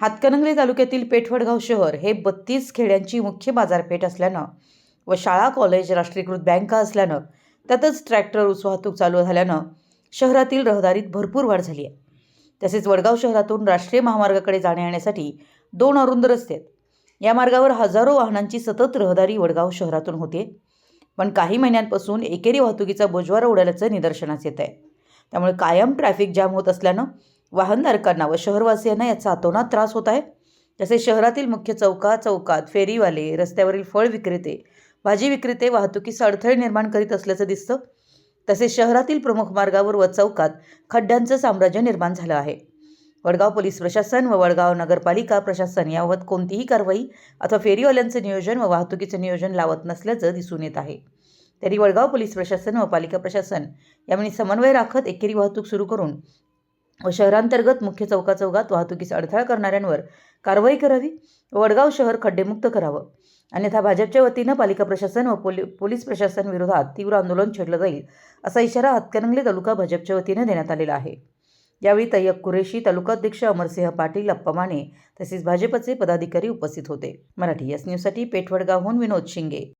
हातकणंगले तालुक्यातील पेठवडगाव शहर हे बत्तीस खेड्यांची मुख्य बाजारपेठ असल्यानं व शाळा कॉलेज राष्ट्रीयकृत बँका असल्यानं त्यातच ट्रॅक्टर उसवाहतूक चालू झाल्यानं शहरातील रहदारीत भरपूर वाढ झाली आहे. तसेच वडगाव शहरातून राष्ट्रीय महामार्गाकडे जाण्या येण्यासाठी दोन अरुंद रस्ते आहेत. या मार्गावर हजारो वाहनांची सतत रहदारी वडगाव शहरातून होते. पण काही महिन्यांपासून एकेरी वाहतुकीचा बोजवारा उडाल्याचं निदर्शनास येत आहे त्यामुळे कायम ट्रॅफिक जाम होत असल्यानं वाहनधारकांना व शहरवासियांना याचा अतोनात त्रास होत आहे. तसेच शहरातील मुख्य चौका चौकात फेरीवाले रस्त्यावरील फळ विक्रेते भाजी विक्रेते वाहतुकीस अडथळे निर्माण करीत असल्याचं दिसतं. तसेच शहरातील प्रमुख मार्गावर व चौकात खड्ड्यांचं साम्राज्य निर्माण झालं आहे. वडगाव पोलीस प्रशासन व वडगाव नगरपालिका प्रशासन याबाबत कोणतीही कारवाई अथवा फेरीवाल्यांचं नियोजन व वाहतुकीचं नियोजन लावत नसल्याचं दिसून येत आहे. तरी वडगाव पोलीस प्रशासन व पालिका प्रशासन यावेळी समन्वय राखत एकेरी वाहतूक सुरू करून व शहरांतर्गत मुख्य चौकाचौकात वाहतुकीस अडथळा करणाऱ्यांवर कारवाई करावी. व वडगाव शहर खड्डेमुक्त करावं. अन्यथा भाजपच्या वतीनं पालिका प्रशासन व पोली पोलीस प्रशासन विरोधात तीव्र आंदोलन छेडलं जाईल असा इशारा हातकणंगले तालुका भाजपच्या वतीनं देण्यात आलेला आहे. यावेळी तय्यब कुरेशी तालुकाध्यक्ष अमरसिंह पाटील अप्पा माने तसेच भाजपचे पदाधिकारी उपस्थित होते. मराठी एस न्यूजसाठी पेठवडगावहून विनोद शिंगे.